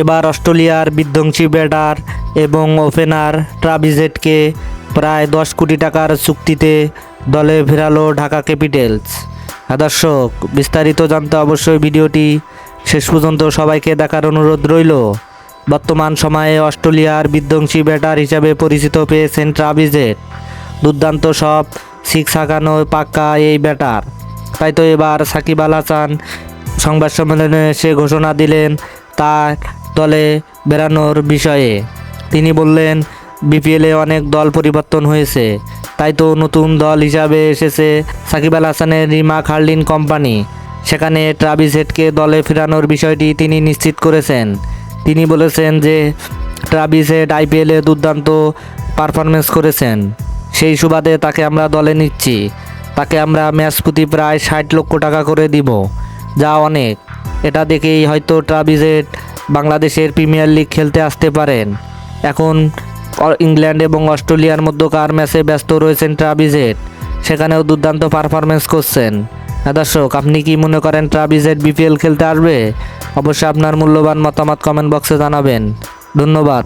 এবার অস্ট্রেলিয়ার বিধ্বংসী ব্যাটার এবং ওপেনার ট্রাভিজেটকে প্রায় দশ কোটি টাকার চুক্তিতে দলে ফেরালো ঢাকা ক্যাপিটালস। হ্যাঁ দর্শক, বিস্তারিত জানতে অবশ্যই ভিডিওটি শেষ পর্যন্ত সবাইকে দেখার অনুরোধ রইল। বর্তমান সময়ে অস্ট্রেলিয়ার বিধ্বংসী ব্যাটার হিসাবে পরিচিত পেয়েছেন ট্রাভিজেট দুর্দান্ত সব সিক্স হাঁকানো পাক্কা এই ব্যাটার। তাই তো এবার সাকিব আল হাসান সংবাদ সম্মেলনে এসে ঘোষণা দিলেন, তার দলে বেরানোর বিষয়ে। তিনি বললেন, বিপিএলে অনেক দল পরিবর্তন হয়েছে। তাই তো নতুন দল হিসাবে এসেছে সাকিব আল হাসানের রিমা খার্লিন কোম্পানি। সেখানে ট্রাভিস হেডকে দলে ফেরানোর বিষয়টি তিনি নিশ্চিত করেছেন। তিনি বলেছেন যে ট্রাভিস হেড আইপিএলে দুর্দান্ত পারফরমেন্স করেছেন। সেই সুবাদে তাকে আমরা দলে নিচ্ছি। তাকে আমরা ম্যাচ প্রতি প্রায় ষাট লক্ষ টাকা করে দিব। যা অনেক। এটা দেখেই হয়তো ট্রাভিজেট বাংলাদেশের প্রিমিয়ার লিগ খেলতে আসতে পারেন। এখন ইংল্যান্ড এবং অস্ট্রেলিয়ার মধ্যে কার ম্যাচে ব্যস্ত রয়েছেন ট্রাভিজেট। সেখানেও দুর্দান্ত পারফরমেন্স করছেন। দর্শক, আপনি কি মনে করেন ট্রাভিজেট বিপিএল খেলতে আসবে? অবশ্যই আপনার মূল্যবান মতামত কমেন্ট বক্সে জানাবেন। ধন্যবাদ।